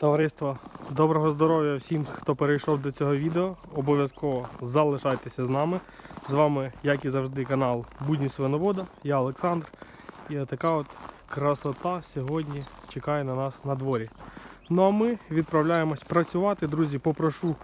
Товариство, доброго здоров'я всім, хто перейшов до цього відео. Обов'язково залишайтеся з нами. З вами, як і завжди, канал Будні Свиновода. Я Олександр. І така от красота сьогодні чекає на нас на дворі. Ну а ми відправляємось працювати. Друзі, попрошу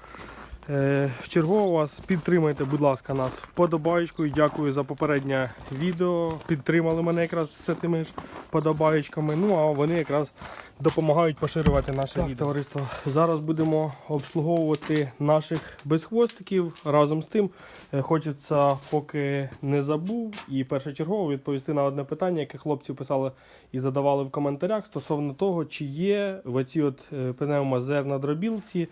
вчергово вас підтримайте, будь ласка, нас вподобаєчкою. Дякую за попереднє відео. Підтримали мене якраз з тими ж вподобаєчками. Ну а вони якраз допомагають поширювати наше так, відео. Товариство, зараз будемо обслуговувати наших безхвостиків. Разом з тим е, хочеться, поки не забув, і першочергово відповісти на одне питання, яке хлопці писали і задавали в коментарях стосовно того, чи є в оці от е, пневмозернодробілці е,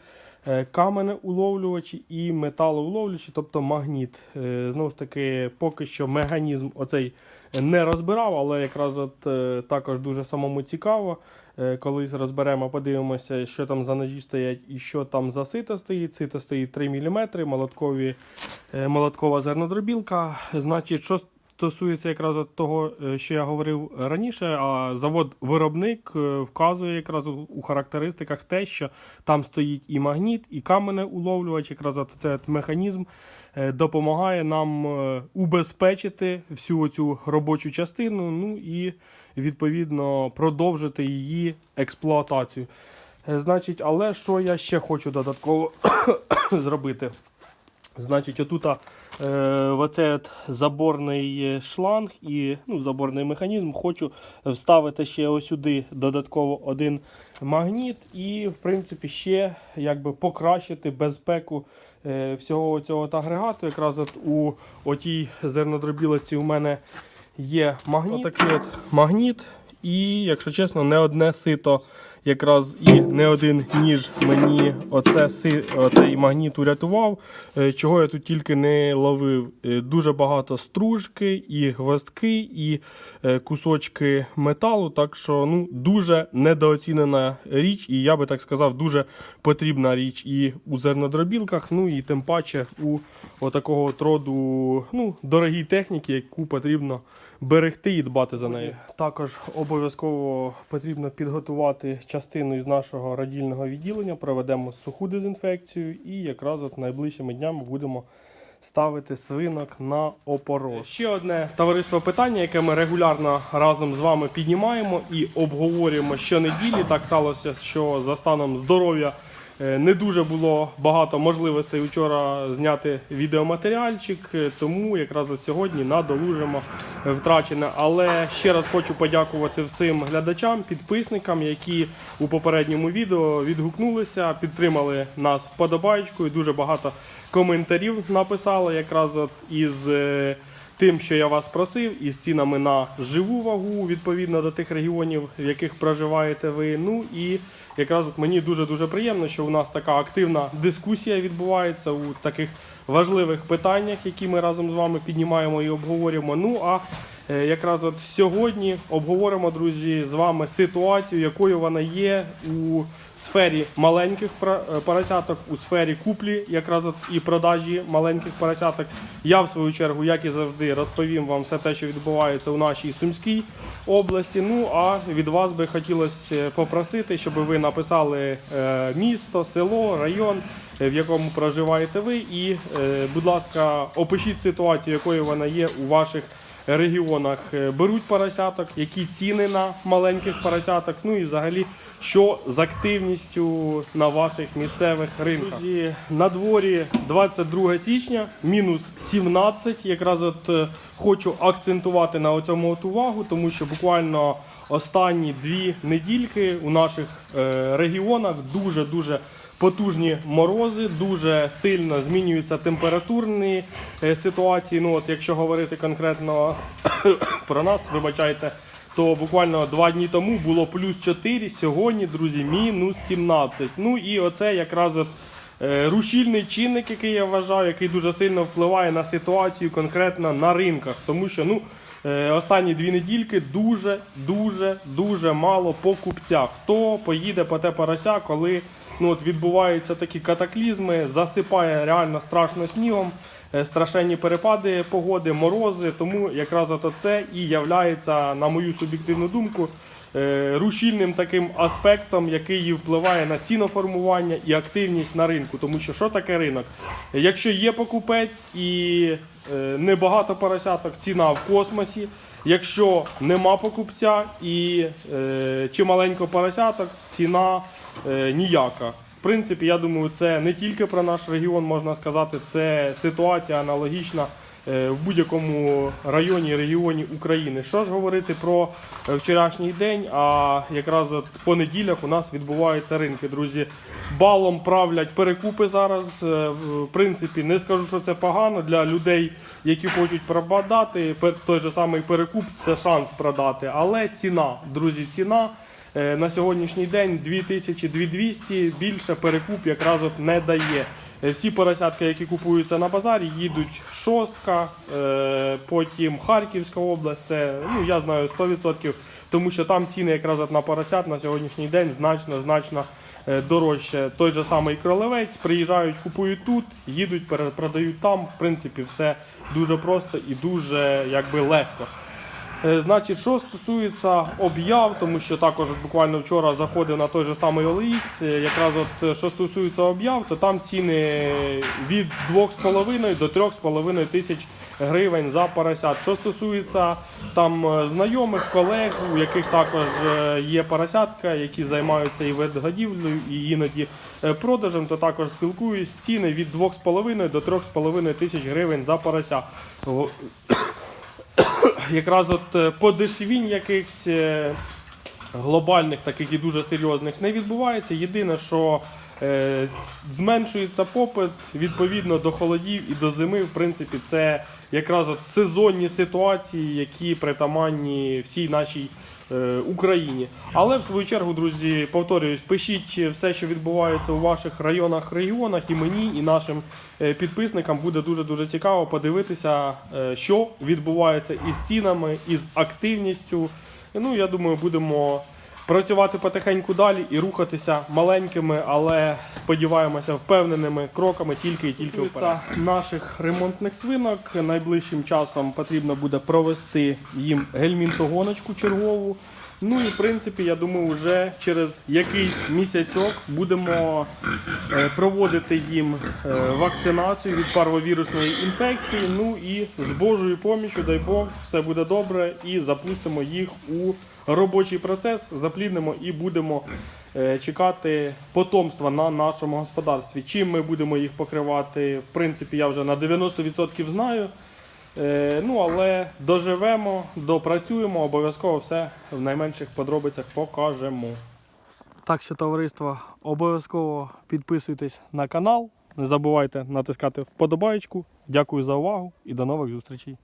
каменеуловлювачі і металоуловлювачі, тобто магніт. Е, Знову ж таки, поки що механізм оцей не розбирав, але якраз от е, також дуже самому цікаво. Е, Колись розберемо, подивимося, що там за ножі стоять і що там за сито стоїть. Сито стоїть 3 мм, молоткові, е, молоткова зернодробілка. Значить, що стосується якраз того, е, що я говорив раніше, а завод-виробник е, вказує якраз у- характеристиках те, що там стоїть і магніт, і каменеуловлювач, якраз от цей механізм е, допомагає нам убезпечити всю цю робочу частину, ну і відповідно продовжити її експлуатацію. Значить, але що я ще хочу додатково зробити? Значить, отута е, в оцей от заборний шланг і ну, заборний механізм хочу вставити ще ось сюди додатково один магніт і, в принципі, ще якби покращити безпеку е, всього цього агрегату. Якраз от у отій зернодробілиці у мене є магніт. Отакий от магніт. І, якщо чесно, не одне сито якраз і не один ніж мені оце, оцей магніт урятував. Е, Чого я тут тільки не ловив. Е, Дуже багато стружки, і гвоздки, і е, кусочки металу. Так що ну, дуже недооцінена річ, і я би так сказав, дуже потрібна річ і у зернодробілках, ну і тим паче у отакого от роду ну, дорогій техніці, яку потрібно берегти і дбати за нею. Також обов'язково потрібно підготувати частину із нашого радільного відділення, проведемо суху дезінфекцію і якраз от найближчими днями будемо ставити свинок на опорос. Ще одне товариство питання, яке ми регулярно разом з вами піднімаємо і обговорюємо щонеділі. Так сталося, що за станом здоров'я не дуже було багато можливостей вчора зняти відеоматеріальчик, е, тому якраз от сьогодні надолужимо е, втрачене. Але ще раз хочу подякувати всім глядачам, підписникам, які у попередньому відео відгукнулися, підтримали нас вподобайкою. Дуже багато коментарів написали якраз от із. е, Тим, що я вас просив, із цінами на живу вагу відповідно до тих регіонів, в яких проживаєте ви. Ну і якраз от мені дуже дуже приємно, що у нас така активна дискусія відбувається у таких важливих питаннях, які ми разом з вами піднімаємо і обговорюємо. Ну а е, якраз от сьогодні обговоримо, друзі, з вами ситуацію, якою вона є у сфері маленьких е, поросяток, у сфері куплі, якраз от і продажі маленьких поросяток. Я в свою чергу, як і завжди, розповім вам все те, що відбувається у нашій Сумській області. Ну а від вас би хотілося попросити, щоб ви написали е, місто, село, район, е, в якому проживаєте ви, і, е, будь ласка, опишіть ситуацію, якою вона є у ваших регіонах. Беруть поросяток, які ціни на маленьких поросяток, ну і взагалі. Що з активністю на ваших місцевих ринках? Друзі, на дворі 22 січня, мінус 17. Якраз от е, хочу акцентувати на цьому от увагу, тому що буквально останні дві недільки у наших е, регіонах дуже дуже потужні морози, дуже сильно змінюються температурні е, ситуації. Ну, от якщо говорити конкретно про нас, вибачайте, то буквально два дні тому було плюс 4, сьогодні, друзі, мінус 17. Ну і оце якраз от рушільний чинник, який я вважаю, який дуже сильно впливає на ситуацію конкретно на ринках. Тому що ну, е, останні дві недільки дуже, дуже, дуже мало покупця. Хто поїде по те порося, коли ну, от відбуваються такі катаклізми, засипає реально страшно снігом. е, Страшенні перепади погоди, морози, тому якраз от це і являється, на мою суб'єктивну думку, е, рушільним таким аспектом, який впливає на ціноформування і активність на ринку. Тому що що таке ринок? Якщо є покупець і е, небагато поросяток, ціна в космосі. Якщо нема покупця і е, чи маленько поросяток, ціна е, ніяка. В принципі, я думаю, це не тільки про наш регіон можна сказати, це ситуація аналогічна е, в будь-якому районі, регіоні України. Що ж говорити про е, вчорашній день? А якраз по неділях у нас відбуваються ринки, друзі. Балом правлять перекупи зараз. Е, В принципі, не скажу, що це погано для людей, які хочуть продати. Той же самий перекуп це шанс продати. Але ціна, друзі, ціна. Е, На сьогоднішній день 2000-2200 більше перекуп якраз от не дає. Е, Всі поросятки, які купуються на базарі, їдуть шостка, е, потім Харківська область. Це ну я знаю 100%, тому що там ціни якраз на поросят на сьогоднішній день значно значно е, дорожче. Той же самий кролевець приїжджають, купують тут, їдуть, перепродають там. В принципі, все дуже просто і дуже якби легко. Е, Значить, що стосується об'яв, тому що також буквально вчора заходив на той же самий OLX, е, якраз от е, що стосується об'яв, то там ціни від 2,5 до 3,5 тисяч гривень за поросят. Що стосується там знайомих, колег, у яких також є поросятка, які займаються і ведгодівлею, і іноді продажем, то також спілкуюсь. Ціни від 2,5 до 3,5 тисяч гривень за порося. Якраз от е, подешевінь якихось е, глобальних, таких і дуже серйозних не відбувається. Єдине, що е, зменшується попит відповідно до холодів і до зими. В принципі, це якраз от сезонні ситуації, які притаманні всій нашій. е, Україні, але в свою чергу, друзі, повторююсь, пишіть все, що відбувається у ваших районах, регіонах, і мені, і нашим е, підписникам буде дуже дуже цікаво подивитися, е, що відбувається із цінами, із активністю. Ну, я думаю, будемо працювати потихеньку далі і рухатися маленькими, але сподіваємося, впевненими кроками тільки і тільки вперед. наших ремонтних свинок. Найближчим часом потрібно буде провести їм гельмінтогоночку чергову. Ну і в принципі, я думаю, вже через якийсь місяцьок будемо е, проводити їм е, вакцинацію від парвовірусної інфекції. Ну і з Божою поміччю, дай Бог, все буде добре, і запустимо їх у робочий процес, запліднимо і будемо е, чекати потомства на нашому господарстві. Чим ми будемо їх покривати, в принципі, я вже на 90% знаю. Е, ну, але доживемо, допрацюємо, обов'язково все в найменших подробицях покажемо. Так що, товариство, обов'язково підписуйтесь на канал. Не забувайте натискати вподобайку. Дякую за увагу і до нових зустрічей.